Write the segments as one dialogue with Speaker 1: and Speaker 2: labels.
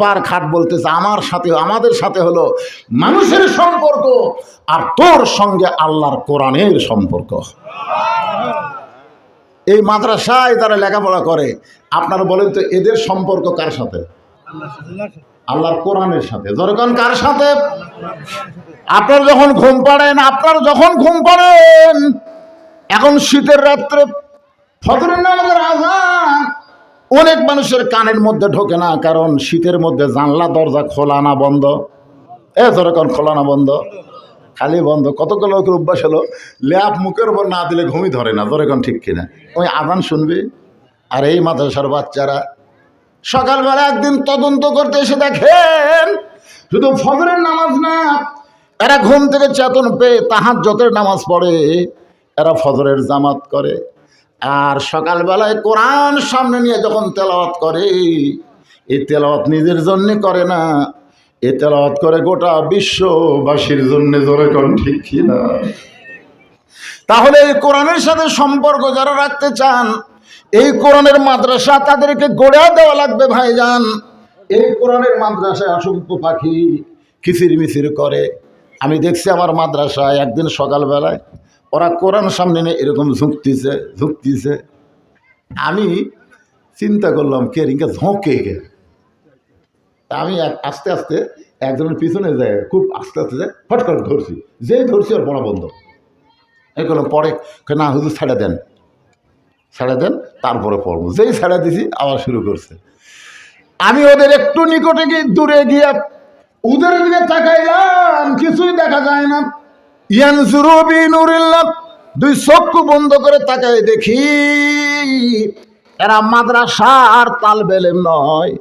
Speaker 1: পার খাট বলতেছে, আমার সাথে, আমাদের সাথে হলো মানুষের সম্পর্ক আর তোর সঙ্গে আল্লাহর কোরআনের সম্পর্ক। এই মাদ্রাসায় তারা লেখাপড়া করে, আপনারা বলেন তো এদের সম্পর্ক কার সাথে? আল্লাহর কোরআনের সাথে। দরকার কার সাথে? আপনার যখন ঘুম পাড়েন, আপনার যখন ঘুম পাড়েন, এখন শীতের রাত্রে ফজরের নামাজের আজান অনেক মানুষের কানের মধ্যে ঢোকে না, কারণ শীতের মধ্যে জানলা, দরজা খোলা না বন্ধ। এ দরকার খোলা না বন্ধ। খালি বন্ধ। কতগুলো লোকের অভ্যাস হলো ল্যাপ মুখের উপর না দিলে ঘুমই ধরে না দরকার ঠিক কিনা? ওই আদান শুনবি? আর এই মাদ্রাসার বাচ্চারা সকালবেলা একদিন তদন্ত করতে এসে দেখেন, শুধু ফজরের নামাজ না, এরা ঘুম থেকে চেতন পেয়ে তাহার যতের নামাজ পড়ে, এরা ফজরের জামাত করে। আর সকালবেলায় কোরআন সামনে নিয়ে যখন তেলাওয়াত করে, এই তেলাওয়াত নিজের জন্য করে না এ তেলাওয়াত করে গোটা বিশ্ববাসীর জন্য জোরে কোন ঠিক কিনা তাহলে এই কোরআনের সাথে সম্পর্ক যারা রাখতে চান, এই কোরআনের মাদ্রাসা তাদেরকে গড়ে দেওয়া লাগবে ভাইজান। এই কোরআনের মাদ্রাসায় অসংখ্য পাখি কিচির মিচির করে। আমি দেখছি আমার মাদ্রাসায় একদিন সকালবেলায় ওরা কোরআন সামনে নিয়ে এরকম ঝুঁকতিছে ঝুঁকতিছে। আমি চিন্তা করলাম, কে রিঙ্কা ঝোঁকে কে আমি আস্তে আস্তে একজনের পিছনে যায়, খুব আস্তে আস্তে যায়, ফট করে ধরছি। যেই ধরছি ওর পড়া বন্ধ। এই করলাম পরে না, হুজুর ছেড়ে দেন। ছেড়ে দেন, তারপরে পড়ব। যেই ছেড়ে দিছি, আবার শুরু করছে। আমি ওদের একটু নিকটে গিয়ে দূরে গিয়ে, ওদের দিকে তাকাইলাম, কিছুই দেখা যায় না। দুই চক্ষু বন্ধ করে তাকাই দেখি, এরা মাদ্রাসার তাল বেলেম নয়,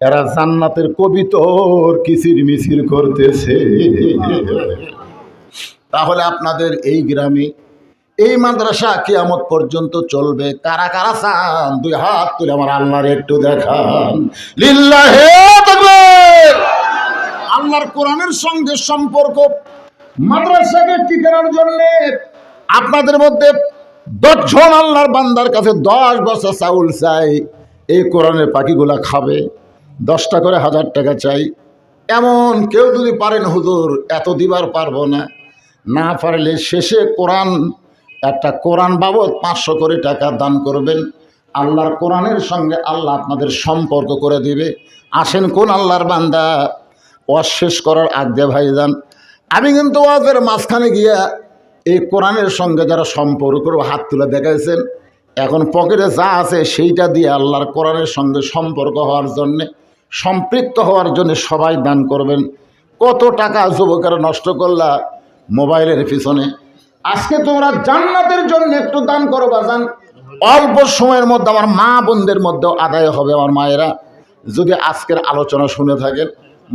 Speaker 1: এরা জান্নাতের কবিতর কিচির মিচির করতেছে। তাহলে আপনাদের এই গ্রামে এই মাদ্রাসা কিয়ামত পর্যন্ত চলবে? কারা কারা চান? দুই হাত তুলে আমার আল্লাহর একটু দেখান। লিল্লাহে! আল্লাহর কোরআনের সঙ্গে সম্পর্ক মাদ্রাসাকে টিকানোর জন্য? আপনাদের মধ্যে দশজন আল্লাহর বান্দার কাছে দশ বছর চাউল চাই, এই কোরআনের পাখিগুলা খাবে, দশটা করে হাজার টাকা চাই। এমন কেউ যদি পারেন হুজুর, এত দিবার পারব না। না পারলে শেষে কোরআন, একটা কোরআন বাবদ পাঁচশো করে টাকা দান করবেন। আল্লাহর কোরআনের সঙ্গে আল্লাহ আপনাদের সম্পর্ক করে দিবে। আসেন কোন আল্লাহর বান্দা? ওয়াজ শেষ করার আগে ভাইজান আমি কিন্তু ওয়াজের মাঝখানে গিয়া এই কোরআনের সঙ্গে যারা সম্পর্ক হাত তুলে দেখাইছেন, এখন পকেটে যা আছে সেইটা দিয়ে আল্লাহর কোরআনের সঙ্গে সম্পর্ক হওয়ার জন্যে, সম্পৃক্ত হওয়ার জন্য সবাই দান করবেন। কত টাকা যুবকেরা নষ্ট করলা মোবাইলের পিছনে। আজকে তোমরা জান্নাতের জন্য একটু দান করো বাজান। অল্প সময়ের মধ্যে আমার মা বোনদের মধ্যেও আদায় হবে আমার মায়েরা। যদি আজকের আলোচনা শুনে থাকেন,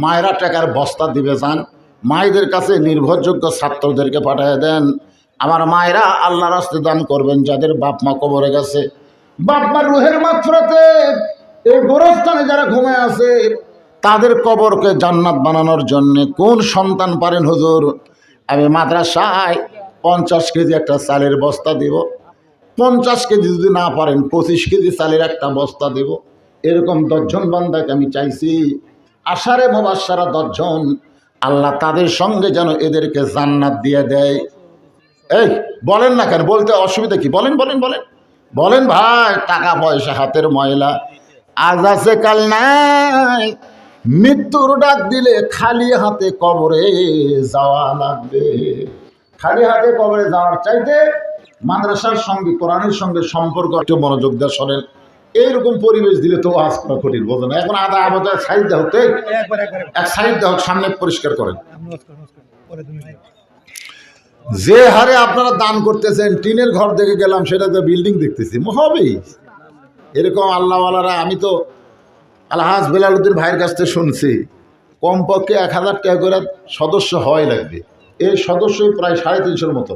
Speaker 1: মায়েরা টাকার বস্তা দিবে যান মায়েদের কাছে নির্ভরযোগ্য ছাত্রদেরকে পাঠিয়ে দেন। আমার মায়েরা আল্লাহ রাস্তে দান করবেন, যাদের বাপ মা কবরে গেছে। বাপ মার রুহের মাত্রাতে এই গোরস্থানে যারা ঘুমে আছে, তাদের কবরকে জান্নাত বানানোর জন্য কোন সন্তান পারেন হুজুর? আমি মাদ্রাসায় পঞ্চাশ কেজি একটা চালের বস্তা দিব। পঞ্চাশ কেজি যদি না পারেন, পঁচিশ কেজি চালের একটা বস্তা দেব। এরকম দশজন বান্দাকে আমি চাইছি। আষাঢ়ে মোবাসারা দশজন আল্লাহ তাদের সঙ্গে যেন এদেরকে জান্নাত দিয়ে দেয়। এই, বলেন না কেন? বলতে অসুবিধা কি? বলেন বলেন বলেন। বলেন ভাই, টাকা পয়সা, হাতের ময়লা। আজ আছে, কাল নাই। মৃত্যুর ডাক দিলে খালি হাতে কবরে যাওয়া লাগবে। খালি হাতে কবরে যাওয়ার চাইতে মাদ্রাসার সঙ্গে, কোরআনের সঙ্গে সম্পর্ক, একটু মনোযোগ দেওয়া শোনেন। এইরকম পরিবেশ দিলে তো আজ করা কঠিন বোঝে না এখন আদা আবাদা সাইড দেওয়া
Speaker 2: একবার
Speaker 1: এক সাইড দেওয়া সামনে পরিষ্কার করেন। যে হারে আপনারা দান করতেছেন টিনের ঘর দেখে গেলাম সেটা তো বিল্ডিং দেখতেছি। হবেই। এরকম আল্লাহওয়ালারা আমি তো আলহাজ বেলালুদ্দিন ভাইয়ের কাছ থেকে শুনছি কমপক্ষে এক হাজার টাকা করে সদস্য হয় লাগবে। এই সদস্যই প্রায় সাড়ে তিনশোর মতো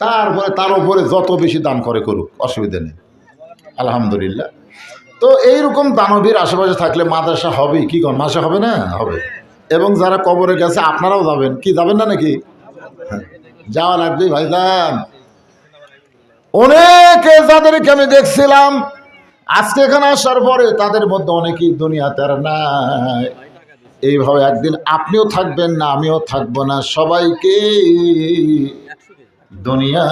Speaker 1: তারপরে তার উপরে যত বেশি দান করে করুক অসুবিধা নেই। আলহামদুলিল্লাহ। তো এইরকম দানবীর আশেপাশে থাকলে মাদ্রাসা হবেই কি কর মাসে হবে না? হবে। এবং যারা কবরে গেছে, আপনারাও যাবেন? কি, যাবেন না নাকি? যাওয়া লাগবে, ভাইজান। অনেকে যাদেরকে আমি দেখছিলাম, আজকে এখানে আসার পরে তাদের মধ্যে অনেকেই দুনিয়াতে আর নাই। এইভাবে একদিন আপনিও থাকবেন না, আমিও থাকব না। সবাইকে দুনিয়া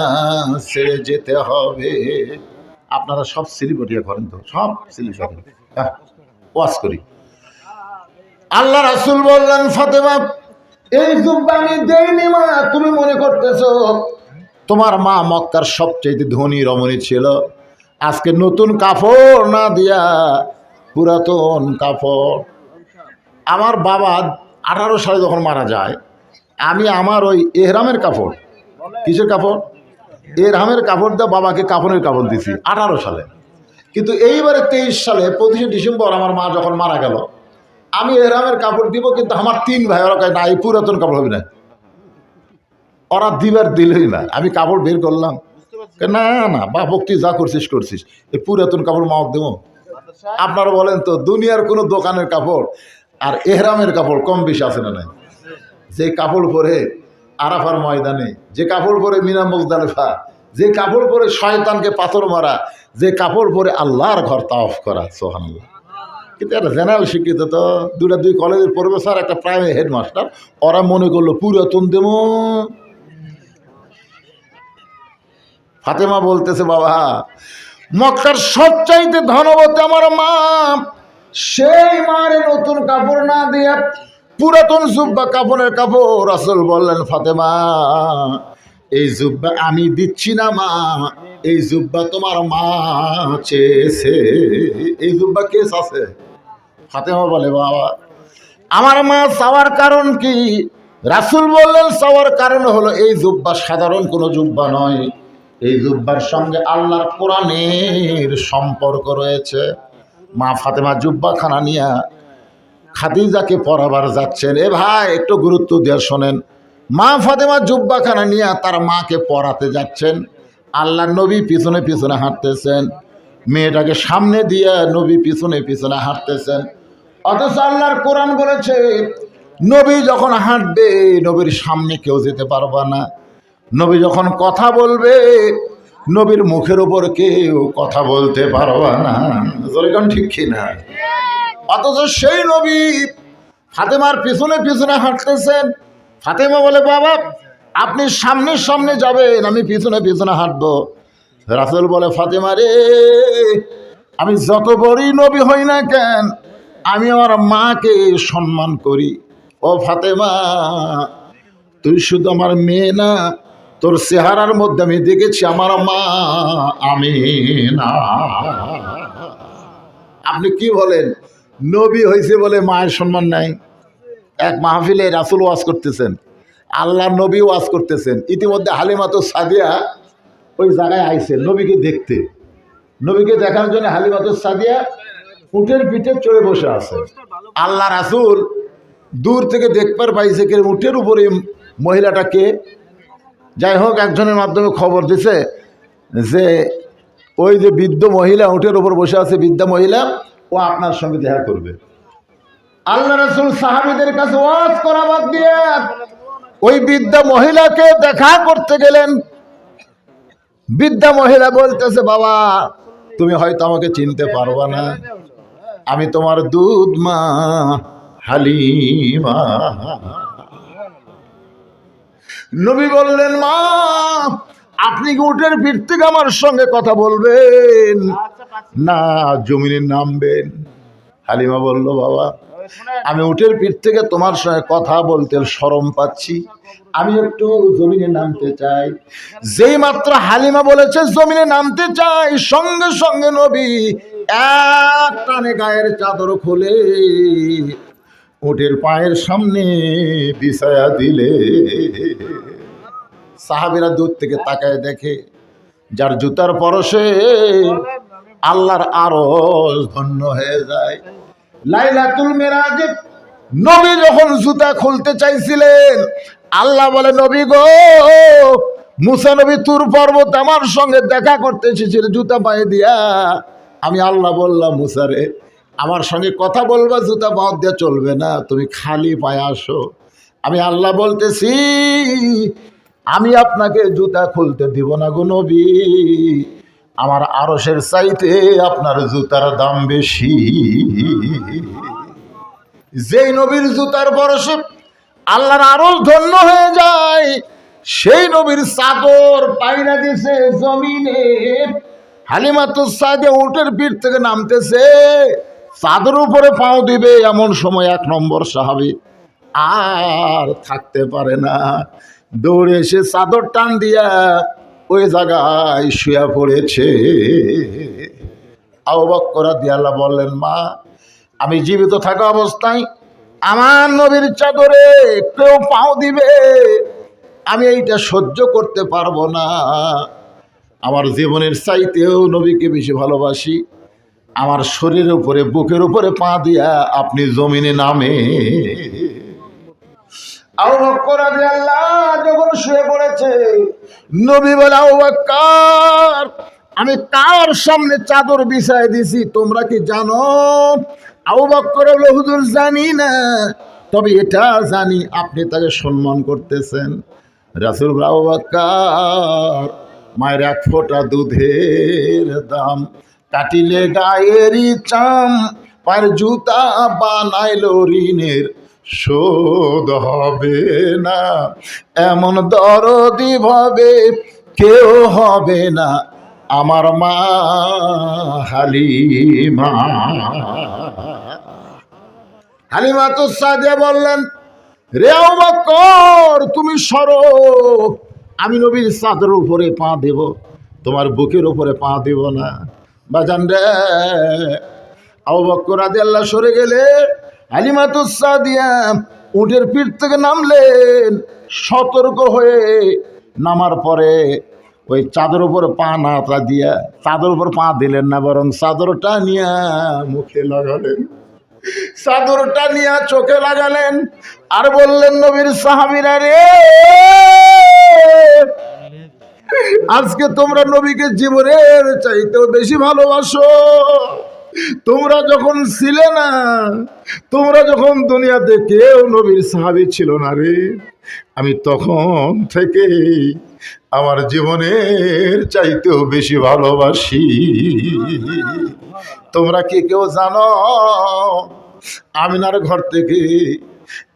Speaker 1: ছেড়ে যেতে হবে। আপনারা সব সিলিপটিয়া করেন তো, সব সিলিপটি হ্যাঁ ওয়াজ করি। আল্লাহ রাসুল বললেন, ফাতেমা, এই জুব্বা আমি দেইনি মা, তুমি মনে করতেছো তোমার মা মক্কার সবচেয়ে ধনী রমণী ছিল? আজকে নতুন কাপড় না দিয়া পুরাতন কাপড়। আমার বাবা আঠারো সালে যখন মারা যায়, আমি আমার ওই এহরামের কাপড়, কিসের কাপড়? এহরামের কাপড় দিয়ে বাবাকে কাপড়ের কাপড় দিছি আঠারো সালে। কিন্তু এইবারে তেইশ সালে পঁচিশে ডিসেম্বর আমার মা যখন মারা গেল আমি এহরামের কাপড় দিব কিন্তু আমার তিন ভাই ওরা কয় না এই পুরাতন কাপড় হবে না। ওরা দিবার দিলই না। আমি কাপড় বের করলাম। না না বা ভক্তি যা করছিস করছিস। এই পুরাতন কাপড় মাওক দেবো। আপনারা বলেন তো দুনিয়ার কোনো দোকানের কাপড় আর এহরামের কাপড় কম বেশি আছে না নাই? যে কাপড় পরে আরাফার ময়দানে, যে কাপড় পরে মিনা মুজদালিফা, যে কাপড় পরে শয়তানকে পাথর মারা, যে কাপড় পরে আল্লাহর ঘর তাওফ করা সোহান কিন্তু একটা জেনারেল শিক্ষিত তো দুটা দুই কলেজের প্রফেসর একটা প্রাইমারি হেডমাস্টার ওরা মনে করল পুরাতন দেবো। ফাতেমা বলতেছে, বাবা, মক্কার সবচাইতে ধনবতী আমার মা, সেই মারে নতুন কাপড় না দিয়ে পুরাতন জুব্বা কাপড়ের কাপড় আসল বললেন, ফাতেমা, এই জুব্বা আমি দিচ্ছি না, মা। এই জুব্বা তোমার মা চেয়েছে। এই জুব্বা কেস আছে ফাতেমা বলে, বাবা, আমার মা চাওয়ার কারণ কি? রাসুল বললেন, চাওয়ার কারণ হলো এই জুব্বা সাধারণ কোনো জুব্বা নয়। এই জুব্বার সঙ্গে আল্লাহর কোরআনের সম্পর্ক রয়েছে। মা ফাতেমা জুব্বা খানা নিয়া খাদিজাকে পড়াবার যাচ্ছেন। এ ভাই, একটু গুরুত্ব দিয়ে শোনেন। মা ফাতেমা জুব্বাখানা নিয়ে তার মাকে পড়াতে যাচ্ছেন। আল্লাহ নবী পিছনে পিছনে হাঁটতেছেন। মেয়েটাকে সামনে দিয়ে নবী পিছনে পিছনে হাঁটতেছেন। অথচ আল্লাহর কোরআন বলেছে, নবী যখন হাঁটবে, নবীর সামনে কেউ যেতে পারবে না। নবী যখন কথা বলবে, নবীর মুখের ওপর কেউ কথা বলতে পারবা না। ঠিক কিনা? অথচ সেই নবী ফাতেমার পিছনে পিছনে হাঁটতেছেন। ফাতেমা বলে, বাবা, আপনি সামনে সামনে যাবেন, আমি পিছনে পিছনে হাঁটবো। রাসেল বলে, ফাতেমা রে, আমি যত বড়ই নবী হই না কেন, আমি আমার মাকে সম্মান করি। ও ফাতেমা, তুই শুধু আমার মেয়ে না, তোর চেহারার মধ্যে আমি দেখেছি আমার মা আমি না আপনি কি বলেন? নবী হয়েছে বলে মায়ের সম্মান নাই। এক মাহফিলে রাসুল ওয়াজ করতেছেন আল্লাহ নবী ওয়াজ করতেছেন। ইতিমধ্যে হালিমাতো সাদিয়া ওই জায়গায় আইছে নবীকে দেখতে। নবীকে দেখার জন্য হালিমাতো সাদিয়া উটের পিঠে চড়ে বসে আছে। আল্লাহ রাসুল দূর থেকে দেখবার পাইছে কে উটের উপরে মহিলাটাকে যাই হোক, একজনের মাধ্যমে খবর দিছে যে ওই যে বৃদ্ধ মহিলা উটের উপর বসে আছে, বৃদ্ধা মহিলা ও আপনার সঙ্গে দেখা করবে। আল্লাহ রসুল সাহাবিদের কাছে ওয়াজ করা বাদ দিয়ে ওই বৃদ্ধা মহিলাকে দেখা করতে গেলেন। বৃদ্ধা মহিলা বলতেছে, বাবা, তুমি হয়তো আমাকে চিনতে পারবা না। আমি তোমার দুধ মা হালিমা। নবী বললেন, মা আপনি কি উঠের ভিড় থেকে আমার সঙ্গে কথা বলবেন? না জমিনে নামবেন। হালিমা বলল বাবা আমি উঠের পিঠ থেকে তোমার সঙ্গে কথা বলতে শরম পাচ্ছি। আমি একটু জমিনে নামতে চাই। যেই মাত্র হালিমা বলেছে জমিনে নামতে চাই। সঙ্গে সঙ্গে নবী এক টানে গায়ের চাদর খুলে উটের পায়ের সামনে বিছায়া দিলে। সাহাবিরা দূর থেকে তাকায় দেখে, যার জুতার পরশে আল্লাহর আরও ধন্য হয়ে যায়। লাইলাতুল মেরাজে, নবী যখন জুতা খুলতে চাইছিলেন, আল্লাহ বলে, নবী গো, মুসা নবী তুর পর্বত আমার সঙ্গে দেখা করতে এসেছিল, জুতা পায়ে দিয়া। আমি আল্লাহ বললাম মুসারে আমার সঙ্গে কথা বলবা, জুতা বাদ দিয়ে চলবে না, তুমি খালি পায়ে আসো। আমি আল্লাহ বলতেছি আমি আপনাকে জুতা খুলতে দিব না গো নবী। আমার আরসের চাইতে আপনার জুতার দাম বেশি। যেই নবীর জুতার বরসে আল্লাহর আরও ধন্য হয়ে যায়, সেই নবীর চাদর পাইনা দিছে জমিনে। হালিমাতুর সাদে উটের পিঠ থেকে নামতেছে, চাদর উপরে পাও দিবে এমন সময় এক নম্বর সাহাবি। আর থাকতে পারে না। দৌড়ে এসে চাদর টান দিয়া ওই জায়গায় শুয়া পড়েছে। আবকরা দিয়াল্লাহ বললেন, মা, আমি জীবিত থাকা অবস্থায় আমার নবীর চাদরে কেউ পাও দিবে? আমি এইটা সহ্য করতে পারব না। আমার জীবনের চাইতেও নবীকে বেশি ভালোবাসি। আমার শরীরের উপরে, বুকের উপরে পা দিয়া আপনি জমিনে নামে। যখন শুয়ে পড়েছে, নবী বলে, আবু আমি কার সামনে চাদর বিছায় দিছি তোমরা কি জানো? বকর বলে, হুজুর, জানি না। তবে এটা জানি, আপনি তাকে সম্মান করতেছেন। রাসুল আবু মায়ের এক ফোঁটা দুধের দাম, কাটিলে গায়েরই চাম, পায়ের জুতা বানাইল ঋণের শোধ হবে না। এমন দরদি ভাবে কেউ হবে না। আমার মা হালিমা। হালিমা তো সাজে বললেন, রে কর তুমি সরো। আমি নবীর চাদরের উপরে পা দেব, তোমার বুকের উপরে পা দেব না। বাজান রে আবু বকর আল্লাহ সরে গেলে হালিমাতুস সাদিয়া উটের পিঠ থেকে নামলেন, সতর্ক হয়ে নামার পরে ওই চাদর উপর পা না তা দিয়া চাদর উপর পা দিলেন না, বরং চাদরটা নিয়ে মুখে লাগালেন। চাদরটা নিয়ে চোখে লাগালেন আর বললেন, নবীর সাহাবিরা রে, আজকে তোমরা নবীকে জীবনের চাইতেও বেশি ভালোবাসো। তোমরা যখন ছিলে না, তোমরা যখন দুনিয়াতে কেউ নবীর সাহাবি ছিল না রে, আমি তখন থেকে আমার জীবনের চাইতেও বেশি ভালোবাসি। তোমরা কি কেউ জানো, আমিনার ঘর থেকে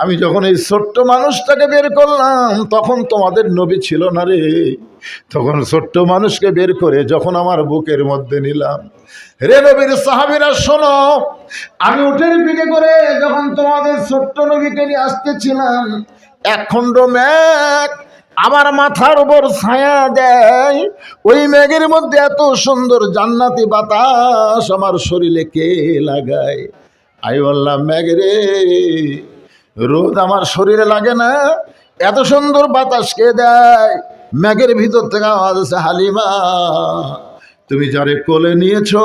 Speaker 1: আমি যখন এই ছোট্ট মানুষটাকে বের করলাম, তখন তোমাদের নবী ছিল না রে। তখন ছোট্ট মানুষকে বের করে যখন আমার বুকের মধ্যে নিলাম। রে নবীর সাহাবিরা, শোনো, আমি উঠের পিঠে করে যখন তোমাদের ছোট্ট নবীকে নিয়ে আসতেছিলাম এক খণ্ড ম্যাগ আমার মাথার উপর ছায়া দেয়। ওই মেঘের মধ্যে এত সুন্দর জান্নাতি বাতাস আমার শরীরে কে লাগায়? আই বললাম ম্যাগ রে। রোদ আমার শরীরে লাগে না, এত সুন্দর বাতাস কে দেয় ম্যাগের ভিতর থেকে আওয়াজ আছে হালিমা, তুমি যারে কোলে নিয়েছো,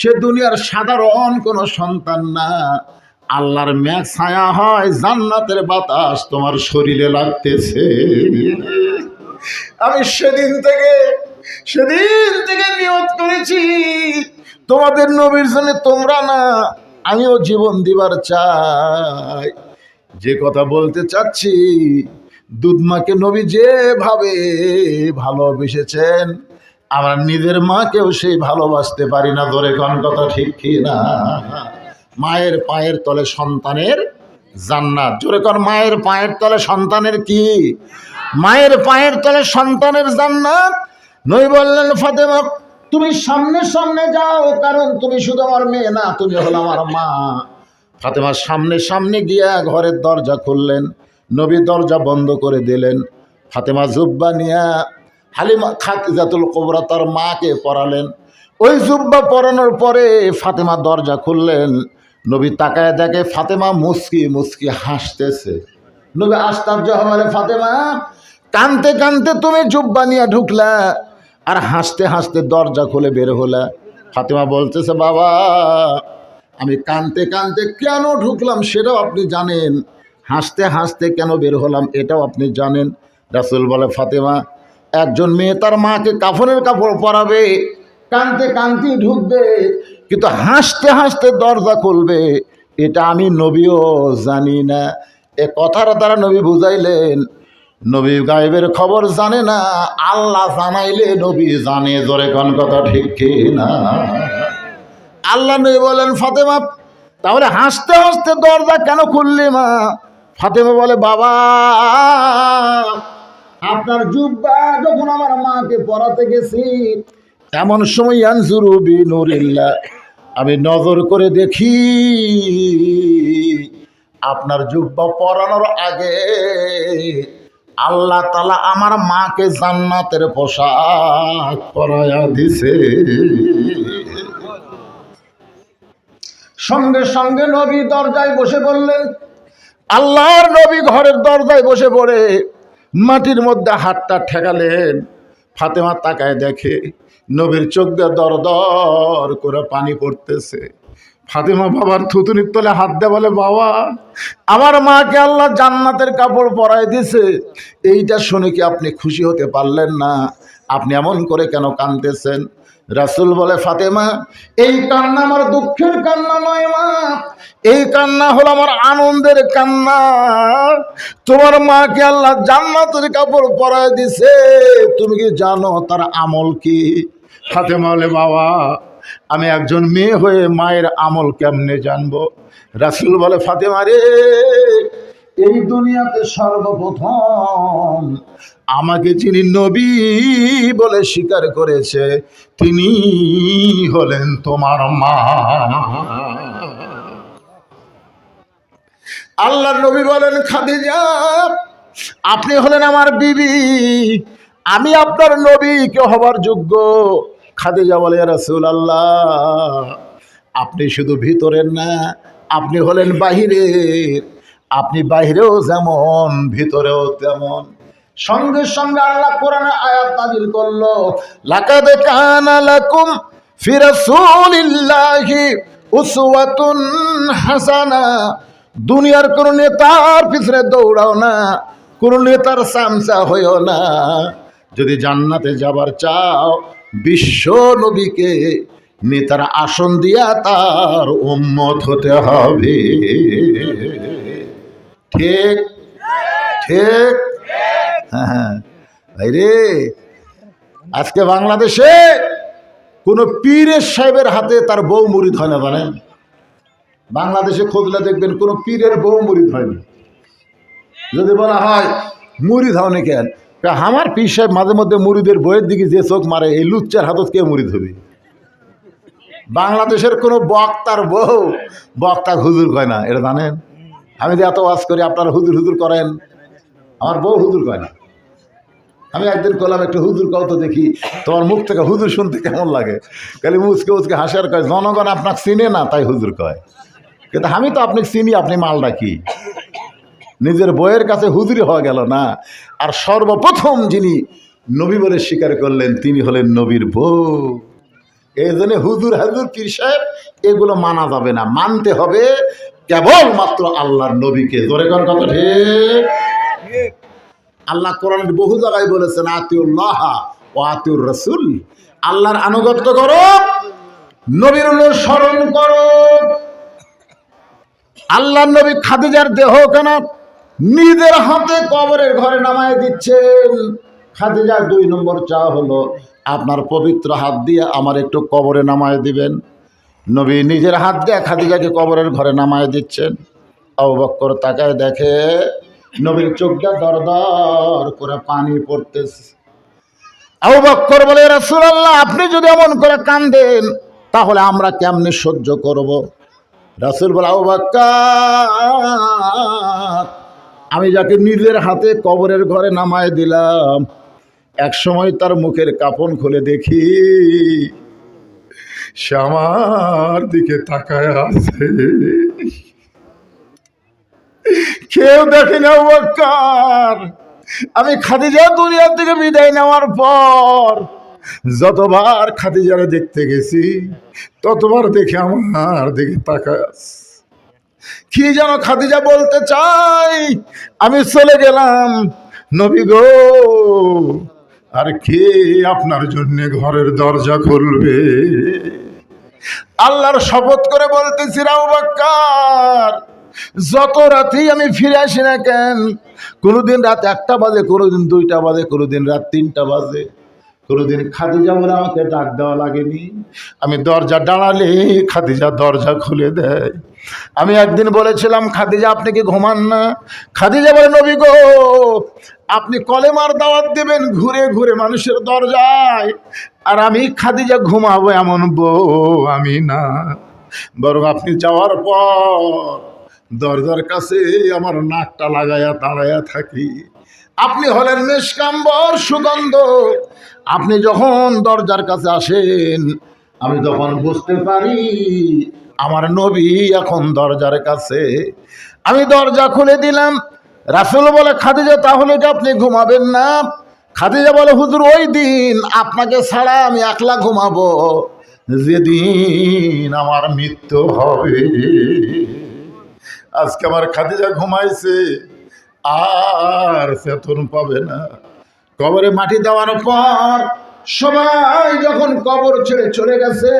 Speaker 1: সে দুনিয়ার সাধারণ কোনো সন্তান না। আল্লাহর ম্যাগ ছায়া হয়, জান্নাতের বাতাস তোমার শরীরে লাগতেছে। আমি সেদিন থেকে সেদিন থেকে নিয়ত করেছি, তোমাদের নবীর জন্য তোমরা না আমিও জীবন দিবার চাই। যে কথা বলতে চাচ্ছি দুধমাকে নবী যেভাবে ভালোবেসেছেন, আমরা নিজের মাকেও সেই ভালোবাসতে পারি না, ধরে কোন কথা ঠিক কি না? মায়ের পায়ের তলে সন্তানের জান্নাত। জোরে কর মায়ের পায়ের তলে সন্তানের কি? মায়ের পায়ের তলে সন্তানের জান্নাত? নই বললেন, ফাতেমা তুমি সামনে সামনে যাও, কারণ তুমি শুধু আমার মেয়ে না, তুমি হলো আমার মা। ফাতেমার সামনে সামনে গিয়া ঘরের দরজা খুললেন, নবী দরজা বন্ধ করে দিলেন। ফাতেমা জুব্বা নিয়া হালিমা খাতিজাতুল কোবরা তার মাকে পড়ালেন ওই জুব্বা পরানোর পরে ফাতেমা দরজা খুললেন। নবী তাকায় দেখে ফাতেমা মুসকি মুসকি হাসতেছে। নবী আশ্চর্য হলে ফাতেমা, কানতে কানতে তুমি জুব্বা নিয়ে ঢুকলা আর হাসতে হাসতে দরজা খুলে বের হলা ফাতেমা বলতেছে, বাবা, আমি কানতে কানতে কেন ঢুকলাম সেটাও আপনি জানেন। হাসতে হাসতে কেন বের হলাম এটাও আপনি জানেন। রাসুল বলে, ফাতেমা, একজন মেয়ে তার মাকে কাফনের কাপড় পরাবে, কানতে কানতে ঢুকবে, কিন্তু হাসতে হাসতে দরজা খুলবে, এটা আমি নবীও জানি না। এ কথার দ্বারা নবী বুঝাইলেন নবী গায়েবের খবর জানে না, আল্লাহ জানাইলে নবী জানে, জোরে কোন কথা ঠিক না? আল্লাহ নবী বলেন, ফাতেমা, তাহলে হাসতে হাসতে দরজা কেন খুললি মা? ফাতেমা বলে, বাবা, আপনার জুব্বা যখন আমার মাকে পড়াতে গেছি, এমন সময় আনজুরু বিনুরিল্লাহ, আমি নজর করে দেখি, আপনার জুব্বা পরানোর আগে আল্লাহ তালা আমার মাকে জান্নাতের পোশাক পরায়া দিছে। সঙ্গে সঙ্গে নবী দরজায় বসে পড়লেন আল্লাহর নবী ঘরের দরজায় বসে পড়ে মাটির মধ্যে হাতটা ঠেকালেন। ফাতেমা তাকায় দেখে নবীর চোখ দিয়ে দর দর করে পানি পড়তেছে। ফাতেমা বাবার থুতুনির তলে হাত দিয়ে বলে, বাবা, আমার মাকে আল্লাহ জান্নাতের কাপড় পরাই দিছে এইটা শুনে কি আপনি খুশি হতে পারলেন না? আপনি এমন করে কেন কাঁদতেছেন? রাসুল বলে, ফাতেমা, এই কান্না আমার দুঃখের কান্না নয় মা। এই কান্না হলো আমার আনন্দের কান্না। তোমার মাকে আল্লাহ জান্নাতের কাপড় পরায় দিছে তুমি কি জানো তার আমল কি? ফাতেমা বলে, বাবা আমি একজন মেয়ে হয়ে মায়ের আমল কেমনে জানব? রাসুল বলে, ফাতেমা রে, এই দুনিয়াতে সর্বপ্রথম আমাকে যিনি নবী বলে স্বীকার করেছে, তিনি হলেন তোমার মা। আল্লাহ নবী বলেন, খাদিজা, আপনি হলেন আমার বিবি। আমি আপনার নবীকে হবার যোগ্য। খাদিজা বলে রাসুল আল্লাহ আপনি শুধু ভিতরের না, আপনি হলেন বাহিরের। আপনি বাহিরেও যেমন, ভিতরেও তেমন। সঙ্গে সঙ্গে আল্লাহ কোরআনে আয়াত নাজিল করল, লাকাদ কানা লাকুম ফি রাসূলিল্লাহি উসওয়াতুন হাসানা। দুনিয়ার কোন নেতার পিছনে দৌড়াও না, কোন নেতার সামসা হইও না। যদি জান্নাতে যাবার চাও বিশ্ব নবীকে নেতার আসন দিয়া তার উম্মত হতে হবে। ঠিক? ঠিক? হ্যাঁ হ্যাঁ। আজকে বাংলাদেশে কোনো পীরের সাহেবের হাতে তার বউ মুরিদ হয় না, জানেন? বাংলাদেশে খুঁজলে দেখবেন, কোনো পীরের বউ মুরিদ হয়নি যদি বলা হয় মুরিদ হওনি কেন? আমার পীর সাহেব মাঝে মধ্যে মুরিদের বইয়ের দিকে যে চোখ মারে, এই লুচ্চার হাতত কে মুরিদ হবে বাংলাদেশের কোনো বক্তার বউ বক্তা হুজুর কয় না, এটা জানেন? আমি যে এত ওয়াজ করি, আপনারা হুজুর হুজুর করেন? আমার বউ হুজুর কয় না। আমি একদিন করলাম একটু হুজুর কত দেখি, তোমার মুখ থেকে হুজুর শুনতে কেমন লাগে? খালি মুচকে উচকে হাসার কয়, জনগণ আপনাকে চিনে না, তাই হুজুর কয়। কিন্তু আমি তো আপনাকে চিনি, আপনি মাল ডাকি নিজের বইয়ের কাছে হুজুরি হওয়া গেল না। আর সর্বপ্রথম যিনি নবী বলে স্বীকার করলেন, তিনি হলেন নবীর বউ। এই জন্য হুজুর, হাজুর, পীর সাহেব, এগুলো মানা যাবে না। মানতে হবে কেবলমাত্র আল্লাহর নবীকে। জোরে কর কথা আল্লাহ কোরআনের বহু জায়গায় বলেছেন, আতিউল্লাহ ও আতিউর রসুল আল্লাহর আনুগত্য করো, নবীর অনুসরণ করো। আল্লাহ নবী খাদিজার দেহ কেন নিজের হাতে কবরের ঘরে নামায় দিচ্ছেন। খাদিজার দুই নম্বর চা হলো, আপনার পবিত্র হাত দিয়ে আমার একটু কবরে নামায় দিবেন। নবী নিজের হাত দিয়ে খাদিজাকে কবরের ঘরে নামায় দিচ্ছেন। অবক্কর তাকায় দেখে নবীর চোখটা দর দর করে পানি পড়তেছে। আবু বক্কর বলে রাসূলুল্লাহ, আপনি যদি এমন করে কান্দেন, তাহলে আমরা কেমনে সহ্য করব? রাসূল বলে, আবু বক্কর আমি যাকে নিজের হাতে কবরের ঘরে নামায় দিলাম। এক সময় তার মুখের কাপন খুলে দেখি, সে আমার দিকে তাকায় আছে। কেউ দেখে না বক্কার আমি খাদিজা দুনিয়ার থেকে বিদায় নেওয়ার পর যতবার খাদিজারে দেখতে গেছি, ততবার দেখে আমার দিকে তাকায় আছে। কি যেন খাদিজা বলতে চাই? আমি চলে গেলাম। নবী গো, আর কে আপনার জন্য ঘরের দরজা খুলবে? আল্লাহর শপথ করে বলতেছি রাও বাক্কার, যত রাতেই আমি ফিরে আসি না কেন, কোনোদিন রাত একটা বাজে, কোনোদিন দুইটা বাজে, কোনোদিন রাত তিনটা বাজে। কোনোদিন খাদিজা বলে আমাকে ডাক দেওয়া লাগেনি। আমি দরজা দাঁড়ালে খাদিজা দরজা খুলে দেয়। আমি একদিন বলেছিলাম, খাদিজা, আপনি কি ঘুমান না? খাদিজা বলে, নবী গো, আপনি কলেমার দাওয়াত দেবেন ঘুরে ঘুরে মানুষের দরজায়, আর আমি খাদিজা ঘুমাবো এমন বউ আমি না। বরং আপনি যাওয়ার পর দরজার কাছে আমার নাকটা লাগায়া দাঁড়ায়া থাকি। আপনি হলেন মেশকাম্বর, সুগন্ধ। আপনি যখন দরজার কাছে আসেন, আমি তখন বুঝতে পারি, আমার নবী এখন দরজার কাছে। আমি দরজা খুলে দিলাম। রাসুল বলে, খাদিজা, তাহলে কি আপনি ঘুমাবেন না? খাদিজা বলে, হুজুর, ওই দিন আপনাকে ছাড়া আমি একলা ঘুমাবো। যেদিন আমার মৃত্যু হবে। আজকে আমার খাদিজা ঘুমাইছে। আর চেতন পাবে না। কবরে মাটি দেওয়ার পর সবাই যখন কবর ছেড়ে চলে গেছে